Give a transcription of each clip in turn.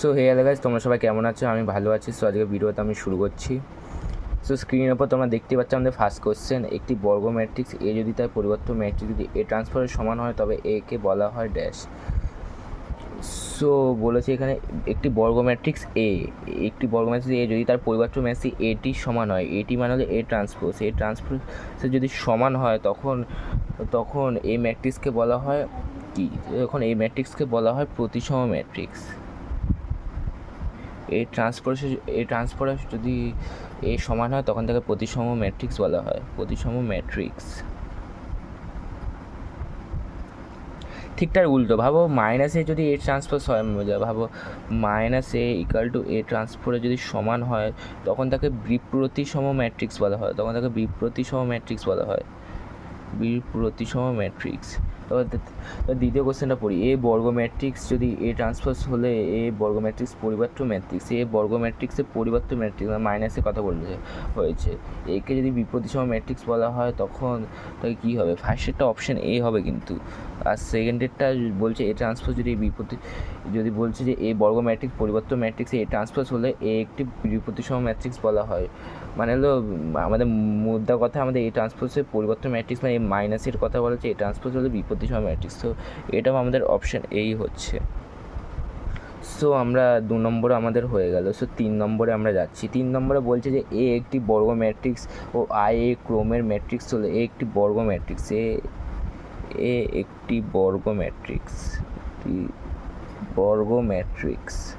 So hey guys তোমরা সবাই কেমন আছো? আমি ভালো আছি। সো আজকে ভিডিওতে আমি শুরু করছি। সো স্ক্রিনের ওপর তোমরা দেখতে পাচ্ছ আমাদের ফার্স্ট কোশ্চেন একটি বর্গ ম্যাট্রিক্স এ যদি তার পরিবর্তন ম্যাট্রিক্স যদি এ ট্রান্সফারের সমান হয়, তবে এ কে বলা হয় ড্যাশ সো বলেছি এখানে একটি বর্গ ম্যাট্রিক্স এ একটি বর্গ ম্যাট্রিক্স এ যদি তার পরিবর্তন ম্যাট্রিক্স এটি সমান হয় এটি মানে হলো এ ট্রান্সপোজ এ ট্রান্সপোজে যদি সমান হয়, তখন তখন এই ম্যাট্রিক্সকে বলা হয় কি? তখন এই ম্যাট্রিক্সকে বলা হয় প্রতিসম ম্যাট্রিক্স এই ট্রান্সপোর্টেশন এই ট্রান্সপোর্ট যদি এ সমান হয়, তখন তাকে প্রতিসম ম্যাট্রিক্স বলা হয়। প্রতিসম ম্যাট্রিক্স ঠিক তার উল্টো। ভাবো মাইনাস এ যদি এ ট্রান্সপোজ হয় ভাবো minus A equal to A ট্রান্সপোর্টে যদি সমান হয়, তখন তাকে বিপ্রতিসম ম্যাট্রিক্স বলা হয়। তখন তাকে বিপ্রতিসম ম্যাট্রিক্স বলা হয়। বিপ্রতিসম ম্যাট্রিক্স দ্বিতীয় কোশ্চেনটা পড়ি। এ বর্গ ম্যাট্রিক্স যদি এ ট্রান্সফার্স হলে এ বর্গ ম্যাট্রিক্স পরিবর্ত ম্যাট্রিক্স এ বর্গ ম্যাট্রিক্সের পরিবর্ত ম্যাট্রিক্স মাইনাসে কথা বলেছে হয়েছে। একে যদি বিপরীত সময় ম্যাট্রিক্স বলা হয়, তখন তাকে কী হবে? ফার্স্ট একটা অপশান এ হবে কিন্তু। আর সেকেন্ডেরটা বলছে এ ট্রান্সপোজ যদি বিপত্তি, যদি বলছে যে এ বর্গ ম্যাট্রিক্স পরিবর্তন ম্যাট্রিক্স এ ট্রান্সপোজ হলে এ একটি বিপত্তিসম ম্যাট্রিক্স বলা হয়। মানে হলো, আমাদের মুদ্রা কথা আমাদের এই ট্রান্সপোজের পরিবর্তন ম্যাট্রিক্স মানে এই মাইনাসের কথা বলা হচ্ছে এই ট্রান্সপোজ হলে বিপত্তিসম ম্যাট্রিক্স তো এটাও আমাদের অপশন এই হচ্ছে। সো আমরা দু নম্বরে আমাদের হয়ে গেল। সো তিন নম্বরে আমরা যাচ্ছি। তিন নম্বরে বলছে যে এ একটি বর্গ ম্যাট্রিক্স ও আই এ ক্রোমের ম্যাট্রিক্স হলে এ একটি বর্গ ম্যাট্রিক্স এ এ একটি বর্গ ম্যাট্রিক্স। একটি বর্গ ম্যাট্রিক্স।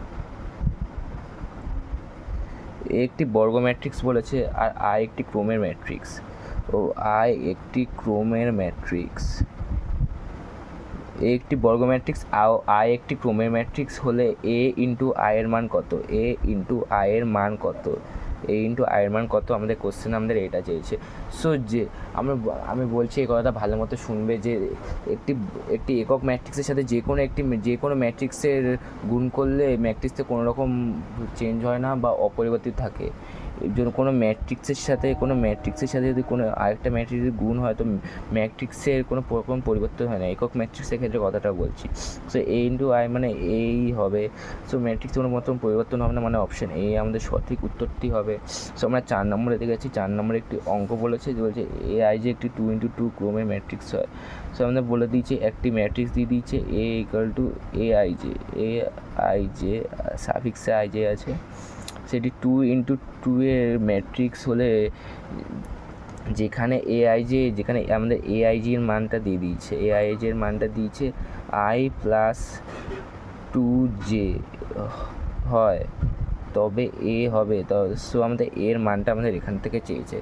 একটি বর্গ ম্যাট্রিক্স বলেছে আর আই একটি ক্রোমের ম্যাট্রিক্স। ও আই একটি ক্রোমের ম্যাট্রিক্স। এ একটি বর্গ ম্যাট্রিক্স আই একটি ক্রোমের ম্যাট্রিক্স হলে এ ইন্টু আয়ের মান কত? এ ইন্টু আয়ের মান কত? এ ইন্টু আয়ের মান কত আমাদের কোশ্চেন আমাদের এটা চেয়েছে সো যে আমরা আমি বলছি এই কথাটা ভালো মতো শুনবে যে একটি একটি একক ম্যাট্রিক্সের সাথে যে কোনো একটি, যে কোনো ম্যাট্রিক্সের গুণ করলে ম্যাট্রিক্সে কোনো রকম চেঞ্জ হয় না বা অপরিবর্তিত থাকে। জন্য কোনো ম্যাট্রিক্সের সাথে, কোনো ম্যাট্রিক্সের সাথে যদি কোনো আরেকটা ম্যাট্রিক্স যদি গুণ হয়, তো ম্যাট্রিক্সের কোনো রকম পরিবর্তন হয় না। একক ম্যাট্রিক্সের ক্ষেত্রে কথাটা বলছি। সো এ ইন্টু আই মানে এই হবে। সো ম্যাট্রিক্সের কোনো মতন পরিবর্তন হবে না মানে অপশান এ আমাদের সঠিক উত্তরটি হবে। সো আমরা চার নম্বরে দেখেছি চার নম্বরে একটি অঙ্ক বলেছে, যে বলছে এ আই যে একটি টু ইন্টু টু ক্রোমের ম্যাট্রিক্স হয়। সো আমাদের বলে দিয়েছে, একটি ম্যাট্রিক্স দিয়ে দিয়েছে A equal to A I J A I J সাফিক্সে I J আছে। সেটি টু ইন্টু টু এর ম্যাট্রিক্স হলে যেখানে এআইজে যেখানে আমাদের এআইজির মানটা দিয়ে দিয়েছে এআইজির মানটা দিয়েছে আই প্লাস টু জে হয়, তবে এ হবে, তো সো আমাদের এর মানটা আমাদের এখান থেকে চেয়েছে।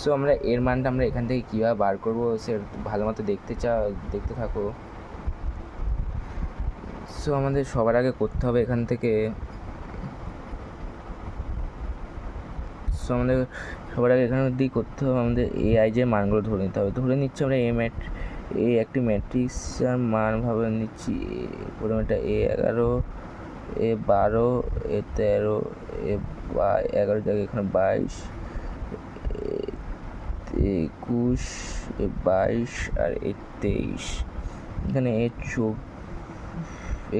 সো আমরা এর মানটা আমরা এখান থেকে কীভাবে বার করব, সে ভালো মতো দেখতে চা, দেখতে থাকো। সো আমাদের সবার আগে করতে হবে এখান থেকে সো আমাদের সবার আগে এখানে অবধি করতে হবে, আমাদের এআই যে মানগুলো ধরে নিতে হবে। ধরে নিচ্ছি আমরা এ ম্যাট এ একটি ম্যাট্রিক্সের মান ভাবে নিচ্ছি প্রথমে এটা এ এগারো এ বারো এ তেরো এ এগারো জায়গায় এখানে বাইশ একুশ এ বাইশ, আর এ তেইশ। এখানে এ চোখ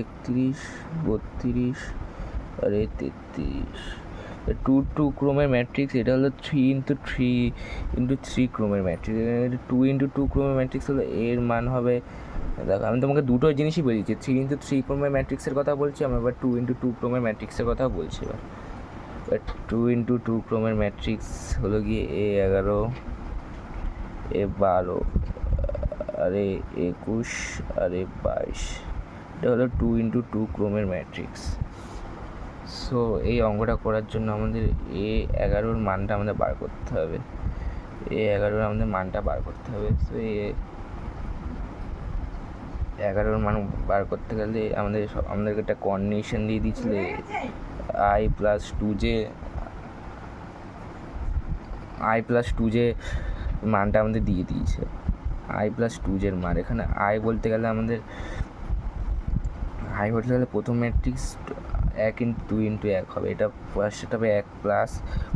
একত্রিশ বত্রিশ, আর এ তেত্রিশ। টু টু ক্রোমের ম্যাট্রিক্স এটা হলো three into three into three ক্রোমের matrix two into two ক্রোমের ম্যাট্রিক্স হলো এর মান হবে, দেখো আমি তোমাকে দুটো জিনিসই বলেছি থ্রি ইন্টু থ্রি ক্রোমের ম্যাট্রিক্সের কথা বলছি আমি এবার টু ইন্টু টু ক্রোমের ম্যাট্রিক্সের কথা বলছি এবার। এবার টু ইন্টু টু ক্রোমের ম্যাট্রিক্স হলো গিয়ে এ এগারো, এ বারো, আর একুশ, আর বাইশ। এটা হলো টু ইন্টু টু ক্রোমের ম্যাট্রিক্স সো এই অঙ্কটা করার জন্য আমাদের এ এগারোর মানটা আমাদের বার করতে হবে। এ এগারোর আমাদের মানটা বার করতে হবে। সো এ এগারোর মান বার করতে গেলে আমাদের আমাদেরকে একটা কন্ডিশন দিয়ে দিয়েছিল। I plus two J I plus two J মানটা আমাদের দিয়ে দিয়েছে। আই প্লাস টু জের মান। এখানে আই বলতে গেলে আমাদের আই বলতে গেলে প্রথম ম্যাট্রিক্স এক ইন্টু দুই ইন্টু এক হবে। এটা ফার্স্ট হবে এক প্লাস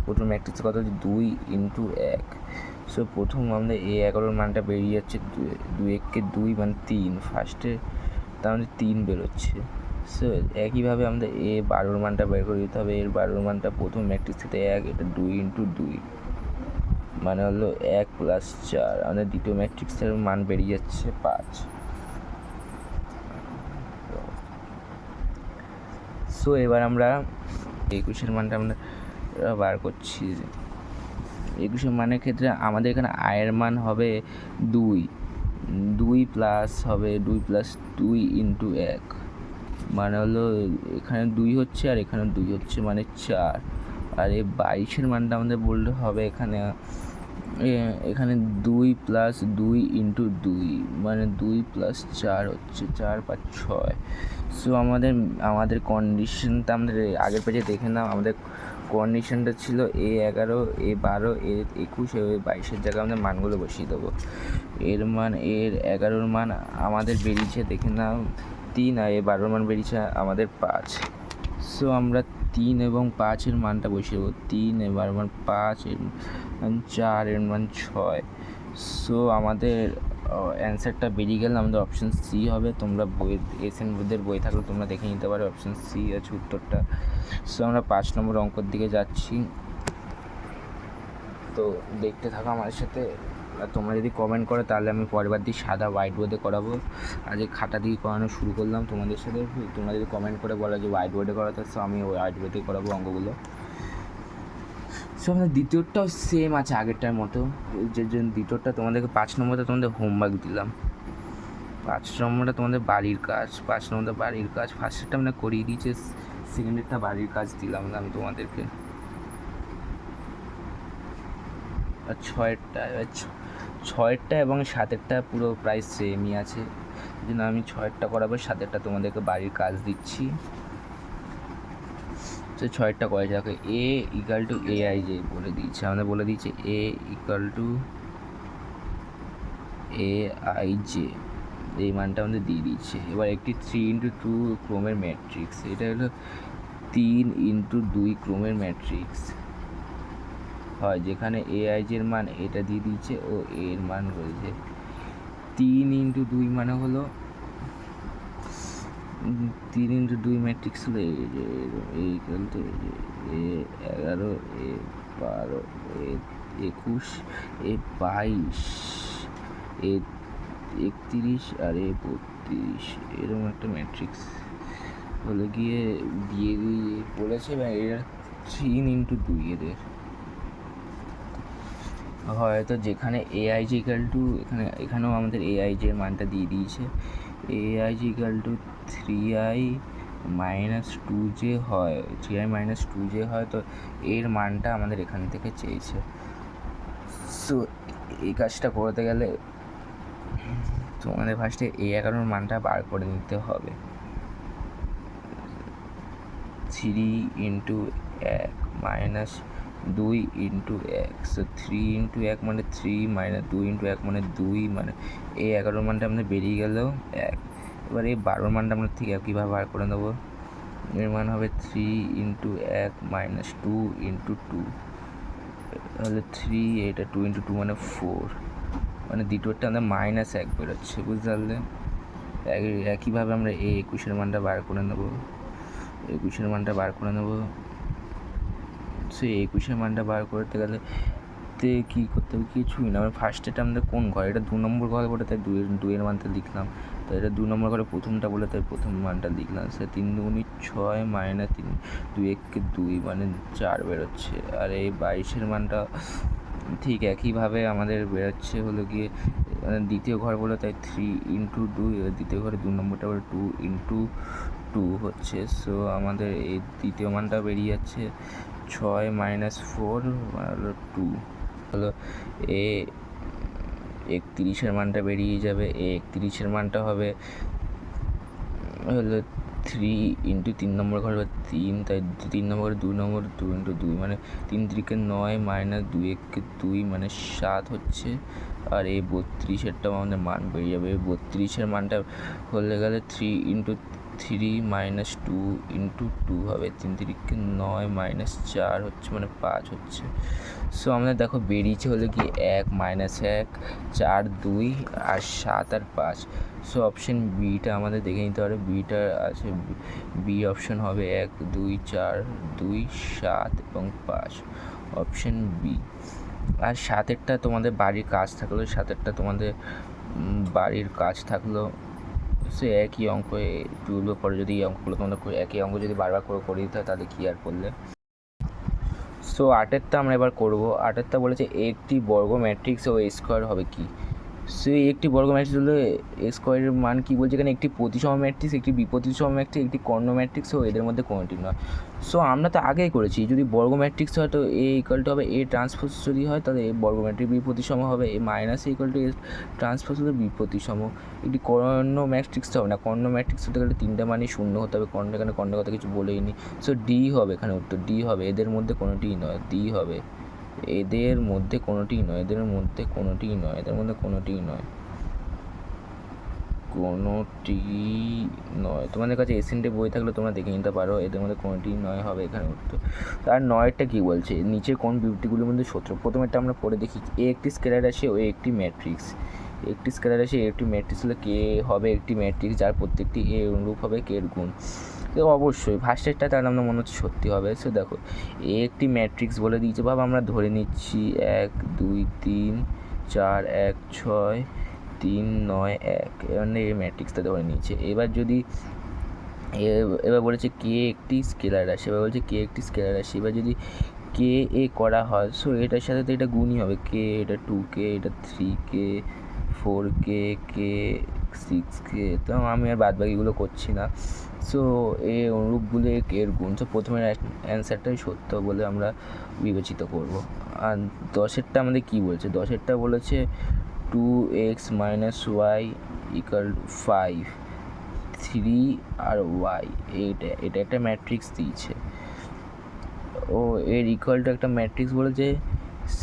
প্রথম ম্যাট্রিক্স কত হচ্ছে দুই ইন্টু এক। সো প্রথম আমাদের এ এগারোর মানটা বেরিয়ে যাচ্ছে দুই এককে দুই মানে তিন। ফার্স্টে তার মানে তিন বেরোচ্ছে। সো একইভাবে আমাদের এ বারোর মানটা বের করে দিতে হবে। এর বারোর মানটা প্রথম ম্যাট্রিক্স থেকে এক, এটা দুই ইন্টু দুই। মানে হলো এক প্লাস চার। আমাদের দ্বিতীয় ম্যাট্রিক্সের মান বেরিয়ে যাচ্ছে পাঁচ। সো এবার আমরা একুশের মানটা আমরা বার করছি। একুশের মানের ক্ষেত্রে আমাদের এখানে আয়ের মান হবে দুই। দুই প্লাস হবে দুই প্লাস দুই ইন্টু এক। মানে হলো এখানে দুই হচ্ছে আর এখানে দুই হচ্ছে মানে চার। আর এই বাইশের মানটা আমাদের বললে হবে এখানে এখানে দুই প্লাস দুই ইন্টু দুই। মানে দুই প্লাস চার হচ্ছে, চার পাঁচ ছয়। সো আমাদের আমাদের কন্ডিশনটা আমাদের আগের পেজে দেখে নাও। আমাদের কন্ডিশনটা ছিল এ এগারো এ বারো এ একুশ এ বাইশের জায়গায় আমাদের মানগুলো বসিয়ে দেবো। এর মান, এর এগারোর মান আমাদের বেরিয়েছে, দেখে নাও, তিন আর এ বারোর মান বেরিয়েছে আমাদের পাঁচ। সো আমরা তিন এবং পাঁচের মানটা বসিয়ে দেবো। তিন এ এবার মান পাঁচ, এর চার, এর মান ছয়। সো আমাদের অ্যান্সারটা বেরিয়ে গেলে আমাদের অপশন সি হবে। তোমরা বই এস এন বুদ্ধের বই থাকলে তোমরা দেখে নিতে পারো অপশন সি আছে উত্তরটা। সো আমরা পাঁচ নম্বর অঙ্কর দিকে যাচ্ছি। তো দেখতে থাকো আমার সাথে। তোমরা যদি কমেন্ট করো, তাহলে আমি পরেরবার দিয়ে সাদা হোয়াইট বোর্ডে করাবো। আজকে খাতা দিয়ে করানো শুরু করলাম তোমাদের সাথে। তোমরা যদি কমেন্ট করে বলো যে হোয়াইট বোর্ডে করাতে আমি হোয়াইট বোর্ডে করাবো অঙ্কগুলো। সো আমাদের দ্বিতীয়টাও সেম আছে আগেরটার মতো। যে যে দ্বিতীয়টা তোমাদেরকে পাঁচ নম্বরটা তোমাদের হোমওয়ার্ক দিলাম। পাঁচ নম্বরটা তোমাদের বাড়ির কাজ, পাঁচ নম্বরটা বাড়ির কাজ ফার্স্টটা আমরা করিয়ে দিয়েছে সেকেন্ডেরটা বাড়ির কাজ দিলাম আমি তোমাদেরকে। আর ছয়েরটা এবার ছয়েরটা এবং সাতেরটা পুরো প্রায় সেমই আছে। জন্য আমি ছয়েরটা করাবো সাতেরটা তোমাদেরকে বাড়ির কাজ দিচ্ছি। তো ছয়েরটা করা যাক A equal to A I যে বলে দিয়েছে, আমাদের বলে দিয়েছে A equal to A I J এই মানটা আমাদের দিয়ে দিচ্ছে এবার একটি থ্রি ইন্টু টু ক্রোমের ম্যাট্রিক্স এটা হলো তিন ইন্টু দুই ক্রোমের ম্যাট্রিক্স হয়, যেখানে এ আই এর মান এটা দিয়ে দিচ্ছে ও এর মান রয়েছে। তিন ইন্টু দুই মানে হলো তিন ইন্টু দুই ম্যাট্রিক্স হলো এই যে, এই তো এ এগারো, এ বারো, এ একুশ, এ বাইশ, এ একত্রিশ আর এ বত্রিশ। এরকম একটা ম্যাট্রিক্স হলে গিয়ে দিয়ে দিয়ে বলেছে এর থ্রি ইন্টু দুই এদের। হয়তো যেখানে এআই জি ইকাল টু এখানে, এখানেও আমাদের এআই এর মানটা দিয়ে দিয়েছে। A I G equal to three I minus two যে হয়। থ্রি আই মাইনাস টু যে হয়, তো এর মানটা আমাদের এখান থেকে চেয়েছে। সো এই কাজটা করতে গেলে তোমাদের ফার্স্টে এ এগারোর মানটা বার করে নিতে হবে। থ্রি ইন্টু এক মাইনাস দুই ইন্টু এক থ্রি ইন্টু এক মানে থ্রি মাইনাস দুই ইন্টু এক মানে দুই মানে এই এগারোর মানটা আমাদের বেরিয়ে গেল এক। এবার এই বারোর মানটা আমরা ঠিক একইভাবে বার করে নেব। এর মান হবে থ্রি ইন্টু এক মাইনাস টু ইন্টু টু তাহলে থ্রি এটা টু ইন্টু টু মানে ফোর মানে দ্বিতীয়টা আমাদের মাইনাস এক বেরোচ্ছে বুঝতে পারলে একই- একইভাবে আমরা এই একুশের মানটা বার করে নেব। একুশের মানটা বার করে নেব। সেই একুশের মানটা বার করতে গেলে তে কী করতে হবে? কিছুই না। আমরা ফার্স্ট এটা আমাদের কোন ঘর? এটা দু নম্বর ঘর বলে তাই দুইয়ের দুইয়ের মানটা লিখলাম। তো এটা দু নম্বর ঘরে প্রথমটা বলে তাই প্রথম মানটা লিখলাম। সে তিন দুগুনি ছয় মাইনাস তিন, দুই এককে দুই মানে চার বেরোচ্ছে। আর এই বাইশের মানটা ঠিক একইভাবে আমাদের বেরোচ্ছে হলো গিয়ে মানে দ্বিতীয় ঘর বলে তাই থ্রি ইন্টু দুই দ্বিতীয় ঘরে দু নম্বরটা বলে টু ইন্টু টু হচ্ছে। সো আমাদের এই দ্বিতীয় মানটা বেরিয়ে যাচ্ছে। ছয় মাইনাস ফোর হলো টু হলো এ একত্রিশের মানটা বেরিয়ে যাবে। এ একত্রিশের মানটা হবে হলো থ্রি ইন্টু তিন নম্বর ঘর হবে তিন। তাই তিন নম্বর, দুই নম্বর দু ইন্টু দুই মানে তিন তিরিকে নয় মাইনাস দুই এককে দুই মানে সাত হচ্ছে। আর এই বত্রিশেরটাও আমাদের মান বেরিয়ে যাবে। এই বত্রিশের মানটা হলে গেলে three into three minus two into two হবে। তিন তিরিকে নয় মাইনাস চার হচ্ছে মানে পাঁচ হচ্ছে। সো আমাদের দেখো বেরিয়েছে হলো কি এক মাইনাস এক, চার দুই আর সাত আর পাঁচ। সো অপশন বিটা আমাদের দেখে নিতে পারে বিটা আছে বি অপশন হবে এক, দুই, চার, দুই, সাত এবং পাঁচ। অপশন বি আর সাতেরটা তোমাদের বাড়ির কাজ থাকল। সাতেরটা তোমাদের বাড়ির কাজ থাকল। সে একই অঙ্ক টুয়েলভের পরে যদি এই অঙ্কগুলো তোমরা একই অঙ্ক যদি বারবার করে করে দিতে হয় তাহলে কী আর করলে? সো আটেরটা আমরা এবার করব। আটেরটা বলেছে, একটি বর্গ ম্যাট্রিক্স ও স্কোয়ার হবে কি? সো একটি বর্গ ম্যাট্রিক্স হলে স্কোয়ারের মান কি বলছে? এখানে একটি প্রতিসম ম্যাট্রিক্স একটি বিপ্রতিসম ম্যাট্রিক্স একটি কর্ণ ম্যাট্রিক্স ও এদের মধ্যে কোনোটি নয় সো আমরা তো আগেই করেছি, যদি বর্গ ম্যাট্রিক্স হয় তো এ ইকাল টু হবে এ ট্রান্সপোজ যদি হয়, তাহলে এ বর্গ ম্যাট্রিক্স বিপ্রতিসম হবে A minus equal to A transpose হলে বিপ্রতিসম। একটি কর্ণ ম্যাট্রিক্স হবে না, কর্ণ ম্যাট্রিক্স হতে গেলে তিনটা মানই শূন্য হতে হবে, কর্ণ এখানে কর্ণ কথা কিছু বলেই নি সো ডি হবে এখানে উত্তর ডি হবে, এদের মধ্যে কোনোটিই নয় ডি হবে। এদের মধ্যে কোনোটিই নয়, এদের মধ্যে কোনোটিই নয়, এদের মধ্যে কোনোটিই নয়। কোনোটি নয়। তোমাদের কাছে এসেন্টে বই থাকলে তোমরা দেখে নিতে পারো, এদের মধ্যে কোনোটি নয় হবে এখানে উত্তর। আর নয়টা কী বলছে? নিচে কোন বিউটিগুলির মধ্যে সত্য প্রথমেরটা আমরা পড়ে দেখি, এ একটি স্কেলার রাশি ও একটি ম্যাট্রিক্স একটি স্কেলার রাশি একটি ম্যাট্রিক্স হলে কে হবে একটি ম্যাট্রিক্স যার প্রত্যেকটি এ অনুরূপ হবে কে এর গুণ। তো অবশ্যই ফার্স্টেরটা তাহলে আমরা মনে হচ্ছে সত্যি হবে। সো দেখো এ একটি ম্যাট্রিক্স বলে দিয়েছে, ভাব আমরা ধরে নিচ্ছি এক, দুই, তিন, চার, এক, ছয়, তিন, নয়, এক। মানে এই ম্যাট্রিক্সটা ধরে নিয়েছে এবার যদি এবার বলেছে কে একটি স্কেলার রাশি, এবার বলছে কে একটি স্কেলার রাশি, এবার যদি কে এ করা হয় সো এটার সাথে তো এটা গুণই হবে। কে এটা টু কে এটা থ্রি কে ফোর কে কে সিক্স কে তো আমি আর বাদ বাকিগুলো করছি না। সো এ অনুরূপগুলো এর গুণ। তো প্রথমের অ্যান্সারটাই সত্য বলে আমরা বিবেচিত করব। আর দশেরটা আমাদের কী বলছে? দশেরটা বলেছে two X minus Y equal five three আর ওয়াই এইটা, এটা একটা ম্যাট্রিক্স দিয়েছে। ও, এর ইকুয়াল একটা ম্যাট্রিক্স বলেছে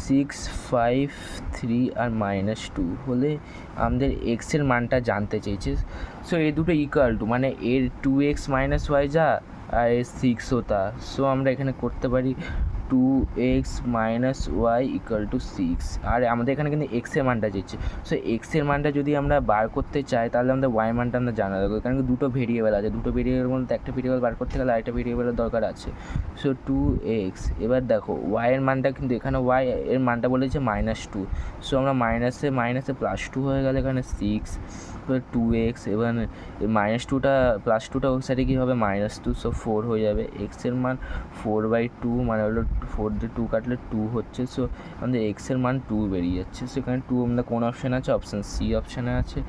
সিক্স ফাইভ থ্রি আর মাইনাস টু হলে আমাদের এক্সের মানটা জানতে চেয়েছে। সো এই দুটো ইকুয়াল টু মানে এর টু এক্স মাইনাস ওয়াই যা আর এর সিক্সও তা। সো আমরা এখানে করতে পারি two X minus Y equal two six আর আমাদের এখানে কিন্তু এক্সের মানটা চেয়েছে সো এক্সের মানটা যদি আমরা বার করতে চাই, তাহলে আমাদের ওয়াই মানটা আমরা জানা দরকার কারণ দুটো ভেরিয়েবল আছে। দুটো ভেরিয়েবল মধ্যে একটা ভেরিয়েবল বার করতে গেলে আরেকটা ভেরিয়েবলের দরকার আছে। সো টু এক্স এবার দেখো ওয়াই এর মানটা কিন্তু এখানে ওয়াই এর মানটা বলেছে মাইনাস টু সো আমরা মাইনাসে মাইনাসে প্লাস টু হয়ে গেলে এখানে সিক্স টু এক্স এবার মাইনাস টুটা প্লাস টুটা ওই সাইডে কী হবে? মাইনাস টু সো ফোর হয়ে যাবে। এক্সের মান ফোর বাই টু মানে হলো ফোর দিয়ে টু কাটলে টু হচ্ছে সো আমাদের এক্সের মান টু বেরিয়ে যাচ্ছে। সো এখানে টু আমাদের কোন অপশানে আছে? অপশান সি অপশানে আছে।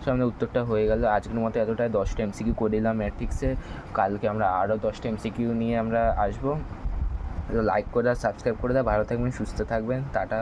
সো আমাদের উত্তরটা হয়ে গেল। আজকের মতো এতটাই। দশটা এমসিকিউ করে দিলাম ম্যাট্রিক্সে কালকে আমরা আরও দশটা এমসিকিউ নিয়ে আমরা আসব। লাইক করে দাও সাবস্ক্রাইব করে দাও। ভালো থাকবেন, সুস্থ থাকবেন। টাটা।